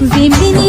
Zembini